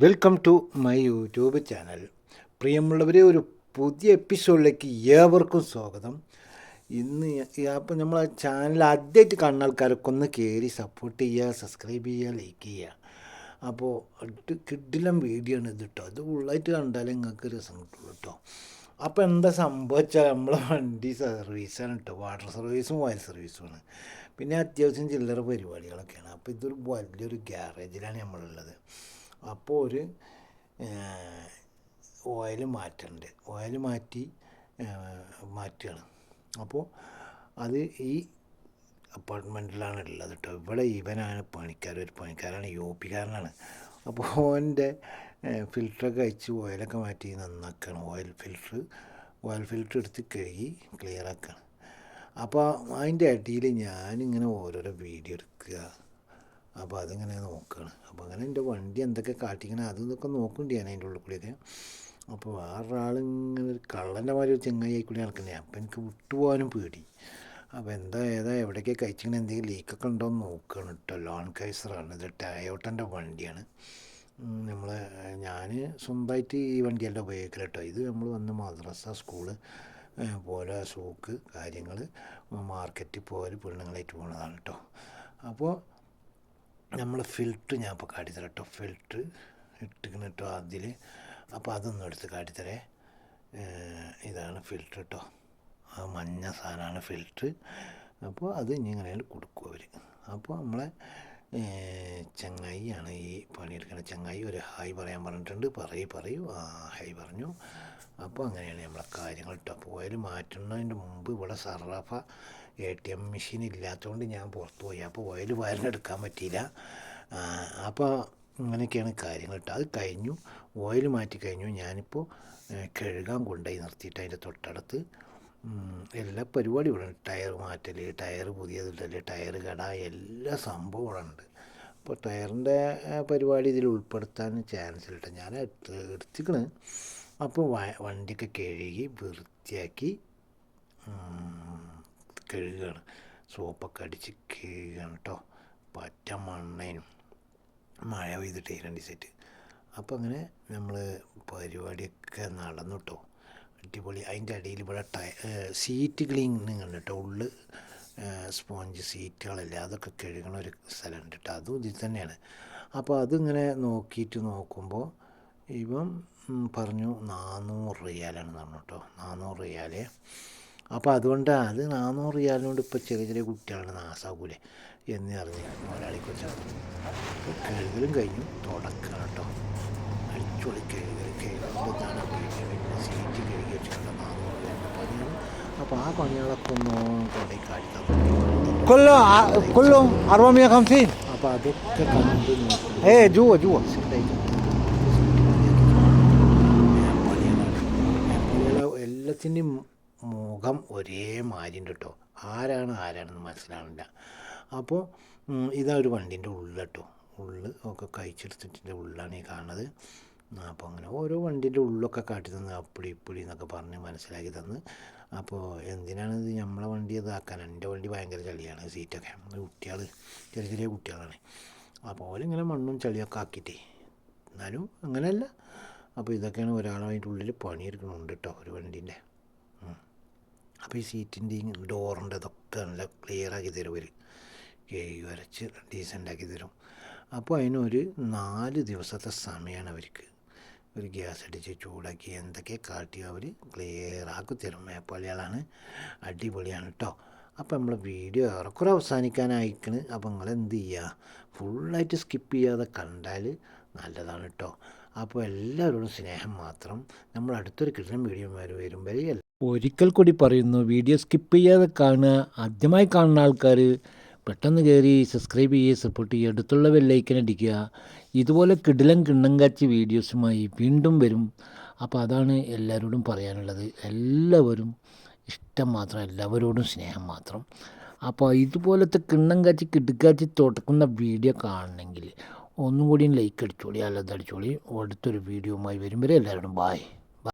Welcome to my YouTube channel. പ്രിയമുള്ളവരെ ഒരു പുതിയ എപ്പിസോഡിലേക്ക് ഏവർക്കും സ്വാഗതം. ഇന്ന് അപ്പോൾ ആ ചാനൽ ആദ്യമായിട്ട് കാണുന്ന ആൾക്കാരൊക്കെ ഒന്ന് കയറി സപ്പോർട്ട് ചെയ്യുക സബ്സ്ക്രൈബ് ചെയ്യുക ലൈക്ക് ചെയ്യുക. അപ്പോൾ അടുത്ത് കിഡിലം വീഡിയോ ആണ് ഇത് കേട്ടോ അത് ഫുള്ളായിട്ട് കണ്ടാലേ നിങ്ങൾക്ക് രസം കിട്ടുള്ളൂ കേട്ടോ അപ്പോൾ എന്താ സംഭവിച്ചാൽ നമ്മളെ വണ്ടി സർവീസാണ് കേട്ടോ വാട്ടർ സർവീസും ഓയിൽ സർവീസുമാണ് പിന്നെ അത്യാവശ്യം ചില്ലറ പരിപാടികളൊക്കെയാണ്. അപ്പോൾ ഇതൊരു വലിയൊരു ഗ്യാരേജിലാണ് നമ്മളുള്ളത്. അപ്പോൾ ഒരു ഓയിൽ മാറ്റുന്നുണ്ട് ഓയിൽ മാറ്റി മാറ്റുകയാണ്. അപ്പോൾ അത് ഈ അപ്പാർട്ട്മെന്റിലാണ് ഉള്ളത് കേട്ടോ ഇവിടെ ഇവനാണ് പണിക്കാർ ഒരു പണിക്കാരാണ് യു പിക്കാരനാണ് അപ്പോൾ ഓന്റെ ഫിൽറ്ററൊക്കെ അയച്ച് ഓയിലൊക്കെ മാറ്റി നന്നാക്കുകയാണ് ഓയിൽ ഫിൽറ്റർ ഓയിൽ ഫിൽറ്റർ എടുത്ത് കഴുകി ക്ലിയർ അപ്പോൾ അതിന്റെ അടിയിൽ ഞാനിങ്ങനെ ഓരോരോ വീഡിയോ എടുക്കുക. അപ്പോൾ അതിങ്ങനെ നോക്കുകയാണ് അപ്പോൾ അങ്ങനെ എന്റെ വണ്ടി എന്തൊക്കെ കാട്ടിക്കണേ അതും ഇതൊക്കെ നോക്കുന്നുണ്ട് ഞാൻ അതിന്റെ ഉള്ളിൽ കൂടിയൊക്കെ അപ്പോൾ വേറൊരാളിങ്ങനെ ഒരു കള്ളന്റെ മാതിരി ഒരു ചെങ്ങായി കൂടി നടക്കുന്നത് അപ്പോൾ എനിക്ക് വിട്ടുപോകാനും പേടി. അപ്പോൾ എന്താ ഏതാ എവിടേക്ക് കഴിച്ചിങ്ങനെ എന്തെങ്കിലും ലീക്കൊക്കെ ഉണ്ടോ എന്ന് നോക്കുകയാണ് കേട്ടോ. ലോൺ കൈസറാണ്. ഇത് ടയോട്ടന്റെ വണ്ടിയാണ്. നമ്മൾ ഞാൻ സ്വന്തമായിട്ട് ഈ വണ്ടിയല്ല ഉപയോഗിക്കല കേട്ടോ. ഇത് നമ്മൾ വന്ന് മദ്രസ സ്കൂൾ പോലെ സൂക്ക് കാര്യങ്ങൾ മാർക്കറ്റിൽ പോലെ പെണ്ണുങ്ങളായിട്ട് പോകുന്നതാണ് കേട്ടോ. അപ്പോൾ നമ്മൾ ഫിൽറ്റർ ഞാൻ ഇപ്പോൾ കാട്ടിത്തരാം കേട്ടോ. ഫിൽറ്റർ ഇട്ടിരിക്കുന്ന കേട്ടോ അതിൽ അപ്പോൾ അതൊന്നും എടുത്ത് കാട്ടിത്തരേ. ഇതാണ് ഫിൽറ്റർ കേട്ടോ ആ മഞ്ഞ സാധനമാണ് ഫിൽറ്റർ അപ്പോൾ അത് ഇങ്ങനെ കൊടുക്കും അവർ അപ്പോൾ നമ്മളെ ചങ്ങായിയാണ് ഈ പണിയെടുക്കുന്ന ചങ്ങായി. ഒരു ഹായ് പറയാൻ പറഞ്ഞിട്ടുണ്ട്. പറയൂ പറയൂ. ആ ഹായ് പറഞ്ഞു. അപ്പോൾ അങ്ങനെയാണ് നമ്മളെ കാര്യങ്ങൾ കേട്ടോ പോയാൽ മാറ്റുന്നതിന്റെ മുമ്പ് ഇവിടെ സർറാഫ എ ടി എം മെഷീൻ ഇല്ലാത്തതുകൊണ്ട് ഞാൻ പുറത്ത് പോയി. അപ്പോൾ ഓയിൽ വയറിനെടുക്കാൻ പറ്റിയില്ല. അപ്പോൾ അങ്ങനെയൊക്കെയാണ് കാര്യങ്ങൾ കേട്ടോ അത് കഴിഞ്ഞു. ഓയിൽ മാറ്റി കഴിഞ്ഞു. ഞാനിപ്പോൾ കഴുകാൻ കൊണ്ടുപോയി നിർത്തിയിട്ട് അതിന്റെ തൊട്ടടുത്ത്. എല്ലാ പരിപാടിയും ഇവിടെ ടയർ മാറ്റൽ ടയർ പുതിയതിടൽ ടയർ കട എല്ലാ സംഭവം ഇവിടെ ഉണ്ട്. അപ്പോൾ ടയറിന്റെ പരിപാടി ഇതിൽ ഉൾപ്പെടുത്താൻ ചാൻസ് ഇല്ല ഞാൻ എടുത്ത് എടുത്തിക്കണ്. അപ്പോൾ വണ്ടിയൊക്കെ കഴുകി വൃത്തിയാക്കി കഴുകുകയാണ് സോപ്പൊക്കെ അടിച്ച് കഴുകുകയാണ് കേട്ടോ പറ്റ മണ്ണേനും. മഴ പെയ്തിട്ടേ രണ്ട് സെറ്റ് അപ്പോൾ അങ്ങനെ നമ്മൾ പരിപാടിയൊക്കെ നടന്നു കേട്ടോ അടിപൊളി. അതിന്റെ അടിയിൽ ഇവിടെ ടയ സീറ്റ് ക്ലീനിങ് ഉണ്ട് കേട്ടോ ഉള്ളിൽ സ്പോഞ്ച് സീറ്റുകളല്ല അതൊക്കെ കഴുകണ ഒരു സ്ഥലമുണ്ട് കേട്ടോ അതും ഇതിൽ തന്നെയാണ്. അപ്പോൾ അതിങ്ങനെ നോക്കിയിട്ട് നോക്കുമ്പോൾ ഇവൻ പറഞ്ഞു നാനൂറ് റിയാലാണ് പറഞ്ഞു കേട്ടോ നാനൂറ് റിയാൽ. അപ്പോൾ അതുകൊണ്ട് അത് നാനൂറ് റിയാലിനോട് ഇപ്പോൾ ചെറിയ ചെറിയ കുട്ടികളാണ് നാസാകൂലെ എന്ന് പറഞ്ഞ് മലയാളിക്കുറിച്ചാണ് കഴുകലും കഴിഞ്ഞു. തുടക്കുക കേട്ടോ അടിച്ചുപൊളി കഴുകൽ കഴുകുമ്പോഴാണ് പിന്നെ സീറ്റ് കഴുകി വെച്ചിട്ടുണ്ട്. നാനൂറ് റിയാലിന്റെ പണിയാണ്. അപ്പോൾ ആ പണികളൊക്കെ ഒന്ന് കൊണ്ടേ കാണിക്കാം. കൊല്ലോ കൊല്ലോ അറുപത് അപ്പോൾ അതൊക്കെ കണ്ട് ഏ ജുവോ ജുവോ. എല്ലാത്തിന്റെയും മുഖം ഒരേ മാരിന്റെ കേട്ടോ ആരാണ് ആരാണെന്ന് മനസ്സിലാവില്ല അപ്പോൾ ഇതാ ഒരു വണ്ടീന്റെ ഉള്ളിൽ കേട്ടോ ഉള്ളിൽ ഒക്കെ കഴിച്ചെടുത്തിട്ടിന്റെ ഉള്ളിലാണ് ഈ കാണുന്നത്. അപ്പോൾ അങ്ങനെ ഓരോ വണ്ടീന്റെ ഉള്ളൊക്കെ കാട്ടി തന്ന് അപ്പിടി ഇപ്പിടി എന്നൊക്കെ പറഞ്ഞ് മനസ്സിലാക്കി തന്ന്. അപ്പോൾ എന്തിനാണ് ഇത് നമ്മളെ വണ്ടി ഇതാക്കാൻ എന്റെ വണ്ടി ഭയങ്കര ചളിയാണ് സീറ്റൊക്കെ. കുട്ടികൾ ചെറിയ ചെറിയ കുട്ടികളാണ്. അപ്പോൾ ഓലിങ്ങനെ മണ്ണും ചളിയൊക്കെ ആക്കിയിട്ടേ. എന്നാലും അങ്ങനെയല്ല. അപ്പോൾ ഇതൊക്കെയാണ് ഒരാളതിന്റെ ഉള്ളിൽ പണിയെടുക്കണമുണ്ട് കേട്ടോ ഒരു വണ്ടീന്റെ. അപ്പോൾ ഈ സീറ്റിന്റെയും ഡോറിന്റെ ഇതൊക്കെ നല്ല ക്ലിയർ ആക്കി തരും അവർ കേഴി വരച്ച് ഡീസന്റ് ആക്കി തരും. അപ്പോൾ അതിനൊരു നാല് ദിവസത്തെ സമയമാണ് അവർക്ക്. ഒരു ഗ്യാസ് അടിച്ച് ചൂടാക്കി എന്തൊക്കെ കാട്ടി അവർ ക്ലിയർ ആക്കി തരും. മേപ്പാളികളാണ് അടിപൊളിയാണ് കേട്ടോ അപ്പോൾ നമ്മൾ വീഡിയോ ഏറെക്കുറെ അവസാനിക്കാനായിക്കണ്. അപ്പോൾ നിങ്ങൾ എന്ത് ചെയ്യുക ഫുള്ളായിട്ട് സ്കിപ്പ് ചെയ്യാതെ കണ്ടാൽ നല്ലതാണ് കേട്ടോ അപ്പോൾ എല്ലാവരോടും സ്നേഹം മാത്രം നമ്മൾ അടുത്തൊരു കിട്ടുന്ന വീഡിയോ വരികയല്ല ഒരിക്കൽ കൂടി പറയുന്നു വീഡിയോ സ്കിപ്പ് ചെയ്യാതെ കാണുക ആദ്യമായി കാണുന്ന ആൾക്കാർ പെട്ടെന്ന് കയറി സബ്സ്ക്രൈബ് ചെയ്യുക സപ്പോർട്ട് ചെയ്യുക അടുത്തുള്ള ബെല്ലൈക്കൻ അടിക്കുക. ഇതുപോലെ കിടിലം കിണ്ണം കാച്ചി വീഡിയോസുമായി വീണ്ടും വരും. അപ്പോൾ അതാണ് എല്ലാവരോടും പറയാനുള്ളത്. എല്ലാവരും ഇഷ്ടം മാത്രം എല്ലാവരോടും സ്നേഹം മാത്രം. അപ്പോൾ ഇതുപോലത്തെ കിണ്ണം കാച്ചി കിടുക്കാച്ചി തുടക്കുന്ന വീഡിയോ കാണണമെങ്കിൽ ഒന്നും കൂടി ലൈക്ക് അടിച്ചോളി അല്ലാതെ അടിച്ചോളി. അടുത്തൊരു വീഡിയോയുമായി വരും വരെ എല്ലാവരോടും ബായ്